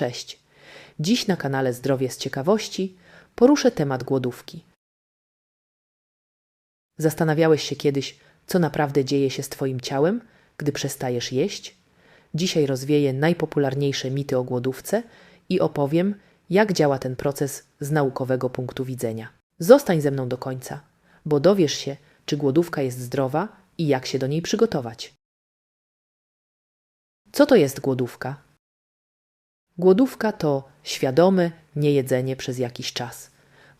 Cześć. Dziś na kanale Zdrowie z Ciekawości poruszę temat głodówki. Zastanawiałeś się kiedyś, co naprawdę dzieje się z Twoim ciałem, gdy przestajesz jeść? Dzisiaj rozwieję najpopularniejsze mity o głodówce i opowiem, jak działa ten proces z naukowego punktu widzenia. Zostań ze mną do końca, bo dowiesz się, czy głodówka jest zdrowa i jak się do niej przygotować. Co to jest głodówka? Głodówka to świadome niejedzenie przez jakiś czas.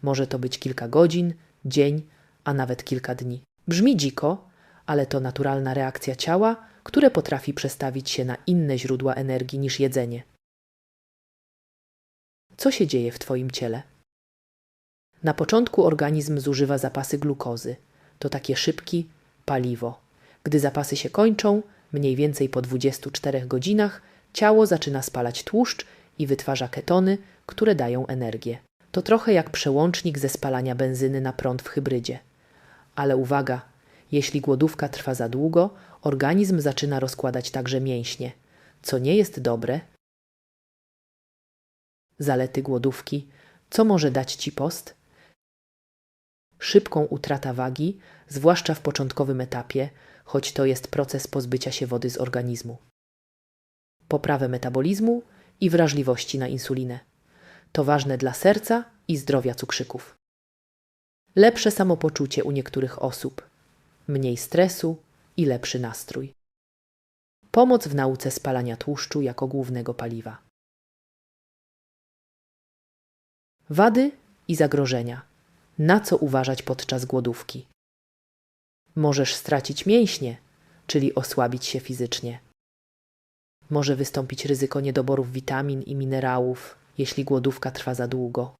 Może to być kilka godzin, dzień, a nawet kilka dni. Brzmi dziko, ale to naturalna reakcja ciała, które potrafi przestawić się na inne źródła energii niż jedzenie. Co się dzieje w Twoim ciele? Na początku organizm zużywa zapasy glukozy. To takie szybki paliwo. Gdy zapasy się kończą, mniej więcej po 24 godzinach, ciało zaczyna spalać tłuszcz i wytwarza ketony, które dają energię. To trochę jak przełącznik ze spalania benzyny na prąd w hybrydzie. Ale uwaga, jeśli głodówka trwa za długo, organizm zaczyna rozkładać także mięśnie, co nie jest dobre. Zalety głodówki. Co może dać ci post? Szybką utratę wagi, zwłaszcza w początkowym etapie, choć to jest proces pozbycia się wody z organizmu. Poprawę metabolizmu i wrażliwości na insulinę. To ważne dla serca i zdrowia cukrzyków. Lepsze samopoczucie u niektórych osób, mniej stresu i lepszy nastrój. Pomoc w nauce spalania tłuszczu jako głównego paliwa. Wady i zagrożenia. Na co uważać podczas głodówki? Możesz stracić mięśnie, czyli osłabić się fizycznie. Może wystąpić ryzyko niedoborów witamin i minerałów, jeśli głodówka trwa za długo.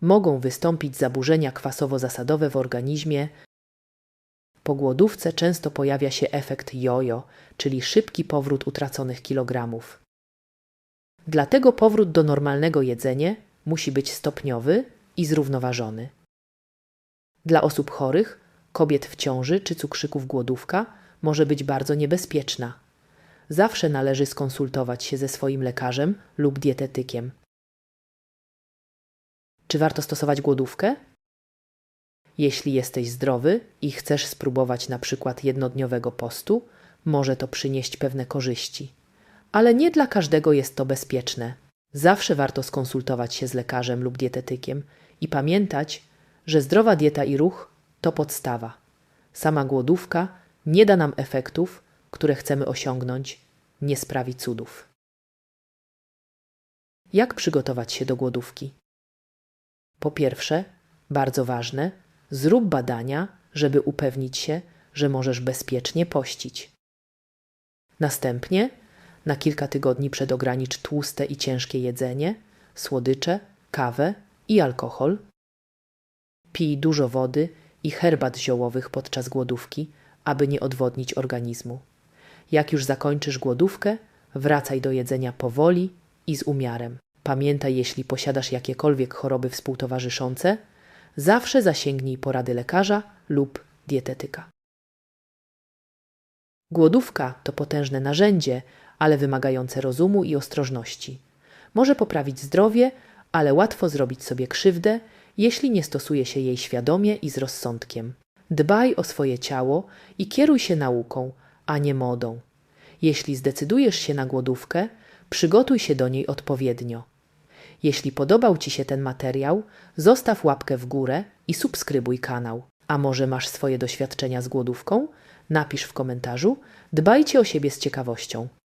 Mogą wystąpić zaburzenia kwasowo-zasadowe w organizmie. Po głodówce często pojawia się efekt jojo, czyli szybki powrót utraconych kilogramów. Dlatego powrót do normalnego jedzenia musi być stopniowy i zrównoważony. Dla osób chorych, kobiet w ciąży czy cukrzyków głodówka może być bardzo niebezpieczna. Zawsze należy skonsultować się ze swoim lekarzem lub dietetykiem. Czy warto stosować głodówkę? Jeśli jesteś zdrowy i chcesz spróbować na przykład jednodniowego postu, może to przynieść pewne korzyści. Ale nie dla każdego jest to bezpieczne. Zawsze warto skonsultować się z lekarzem lub dietetykiem i pamiętać, że zdrowa dieta i ruch to podstawa. Sama głodówka nie da nam efektów, które chcemy osiągnąć, nie sprawi cudów. Jak przygotować się do głodówki? Po pierwsze, bardzo ważne, zrób badania, żeby upewnić się, że możesz bezpiecznie pościć. Następnie, na kilka tygodni przed ogranicz tłuste i ciężkie jedzenie, słodycze, kawę i alkohol. Pij dużo wody i herbat ziołowych podczas głodówki, aby nie odwodnić organizmu. Jak już zakończysz głodówkę, wracaj do jedzenia powoli i z umiarem. Pamiętaj, jeśli posiadasz jakiekolwiek choroby współtowarzyszące, zawsze zasięgnij porady lekarza lub dietetyka. Głodówka to potężne narzędzie, ale wymagające rozumu i ostrożności. Może poprawić zdrowie, ale łatwo zrobić sobie krzywdę, jeśli nie stosuje się jej świadomie i z rozsądkiem. Dbaj o swoje ciało i kieruj się nauką, a nie modą. Jeśli zdecydujesz się na głodówkę, przygotuj się do niej odpowiednio. Jeśli podobał Ci się ten materiał, zostaw łapkę w górę i subskrybuj kanał. A może masz swoje doświadczenia z głodówką? Napisz w komentarzu. Dbajcie o siebie z ciekawością.